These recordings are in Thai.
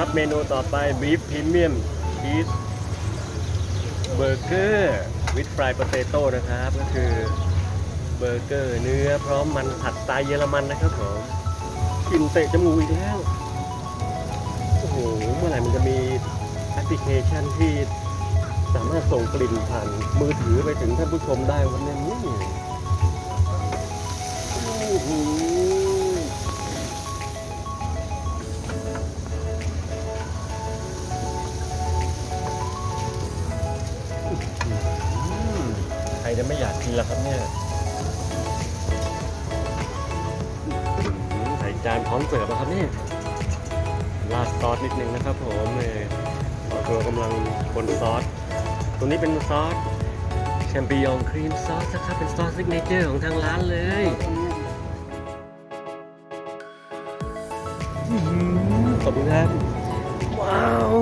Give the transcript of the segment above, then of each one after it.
ครับเมนูต่อไปบีฟพรีเมียมชีสเบอร์เกอร์วิดฟรายปเตโต้นะครับ ก็คือเบอร์เกอร์เนื้อพร้อมมันผัดสไตล์เยอรมันนะครับผมกลิ่นเตะจมูกอีกแล้ว โอ้โห เมื่อไหร่มันจะมีแอปพลิเคชันที่สามารถส่งกลิ่นผ่านมือถือไปถึงท่านผู้ชมได้วันนี้นี่โอ้โห รจะไม่อยากกินล่ะครับเนี่ยใส่จานพร้อมเสิร์ฟแล้วครับเนี่ยราดซอสนิดนึงนะครับผมเนี่ยตัวกำลังบนซอส ตัวนี้เป็นซอสแชมปิญองครีมซอสนะครับ เป็นซอสซิกเนเจอร์ของทางร้านเลยอื้อหือขอบคุณครับ ว้าว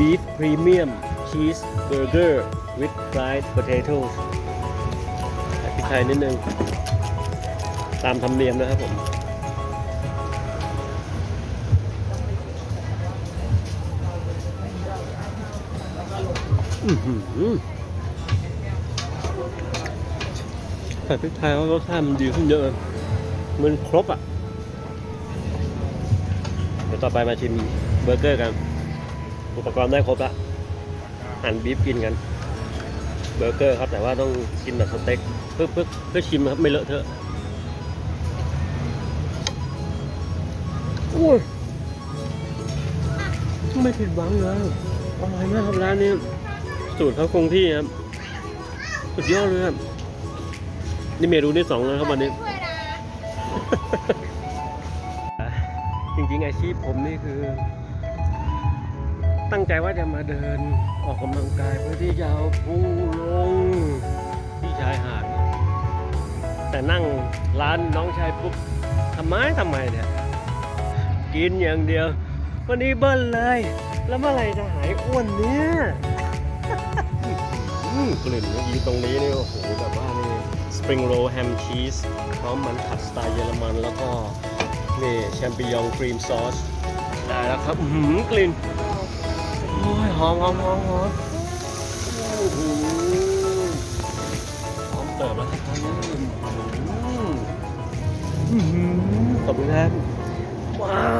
beef premium cheese burger with fried potatoes ใส่พริกไทยนิดนึง ตามธรรมเนียมนะครับผมใส่พริกไทยแล้วรสชาติมันดีขึ้นเยอะมันครบอะ เดี๋ยวต่อไปมาชิมเบอร์เกอร์กัน อุปกรณ์ได้ครบละหั่นบีฟกินกัน เบอร์เกอร์ครับแต่ว่าต้องกินแบบสเต็กเพื่อเพื่อเพื่อชิมครับไม่เลอะเทอะอุ้ยไม่ผิดหวังเลยอร่อยมากครับร้านนี้สูตรเขาคงที่ครับสุดยอดเลยครับนี่เมนูที่สองแล้วครับวันนี้ช่วยนะจริงๆอาชีพผมนี่คือ ตั้งใจว่าจะมาเดินออกกำลังกายเพื่อที่จะเอาพุงลงที่ชายหาด แต่นั่งร้านน้องชายปุ๊บทำไมทำไมเนี่ย กินอย่างเดียว วันนี้เบิ้ลเลย แล้วเมื่อไหร่จะหายอ้วนเนี่ยกลิ่นเมื่อกี้ตรงนี้นี่โอ้โหแบบว่านี่สปริงโรลแฮมชีสพร้อมมันผัดสไตล์เยอรมันแล้วก็นี่แชมปิญองครีมซอสได้แล้วครับหือกลิ่น โอ้ยหอมหอมหอมหอมโอ้โหหอมเติบแล้วครับตอนนี้อืมอื้อหือขอบคุณครับว้าว